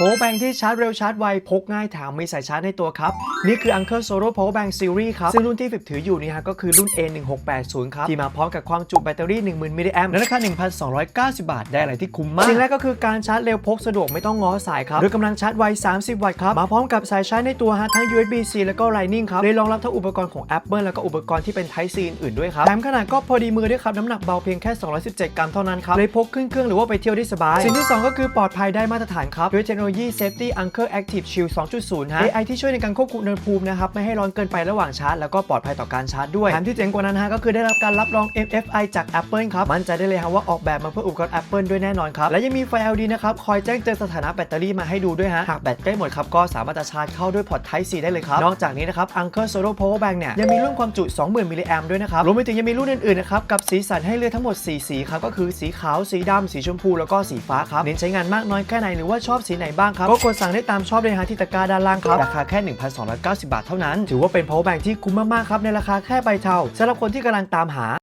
power bank ที่ชาร์จเร็วชาร์จไวพกง่ายแถมมีสายชาร์จในตัวครับ นี่คือ Uncle Solo power bank series ครับ ซึ่งรุ่นที่ฟิบถืออยู่นี่ฮะก็คือรุ่น A1680 ครับ ที่มาพร้อมกับความจุแบตเตอรี่ 10,000มิลลิแอมป์และราคา 1,290 บาท ได้อะไรที่คุ้มมากสิ่งแรกก็คือการชาร์จเร็วพกสะดวกไม่ต้องง้อสายครับด้วยกำลังชาร์จไว 30 วัตต์ครับ มาพร้อมกับสายชาร์จในตัวฮะทั้ง USB-C แล้วก็ Lightning ครับเลยรองรับทั้งอุปกรณ์ของ Apple แล้วก็อุปกรณ์ที่เป็น Type C อื่นๆด้วยครับแถมขนาดก็พอดีมือด้วยครับน้ำหนักเบาเพียงแค่ 217 กรัมเท่านั้นครับเลยพกขึ้นเครื่องหรือว่าไปเที่ยวได้สบายสิ่งที่ 2 ก็คือปลอดภัยได้มาตรฐานครับด้วยเทคโนโลยี Safety Anchor Active Shield 2.0 ฮะ AI ที่ช่วยในการควบคุมอุณหภูมินะครับ ไม่ให้ร้อนเกินไประหว่างชาร์จ แล้วก็ปลอดภัยต่อการชาร์จด้วยแถมที่เจ๋งกว่านั้นฮะก็คือได้รับการรับรอง MFI จาก Apple ครับ มั่นใจได้เลยฮะว่าออกแบบมาเพื่ออุปกรณ์ Apple ด้วยแน่นอนครับ และยังมีไฟ LED นะครับ คอยแจ้งเตือนสถานะแบตเตอรี่มาให้ดูด้วยฮะ หากแบตใกล้หมดครับก็สามารถจะชาร์จเข้าด้วยพอร์ต Type C ได้เลยครับ นอกจากนี้นะครับ Anchor Solo Power Bank เนี่ยยังมีรุ่นความจุ 20,000 มิลลิแอมด้วยนะครับรวมไปถึงยังมีรุ่นอื่นๆนะครับกับสีสันให้เลือกทั้งหมด 4 สีครับก็คือสีขาวสีดำสีชมพูแล้วก็สีฟ้าครับเน้นใช้งานมากน้อยแค่ไหนหรือว่าชอบสีไหนบ้างครับก็กดสั่งได้ตามชอบเลยฮะที่ตะกร้าด้านล่างครับราคาแค่ 1,290 บาทเท่านั้น ถือว่าเป็น power bank ที่คุ้มมากๆครับในราคาแค่ใบเทาสำหรับคนที่กำลังตามหา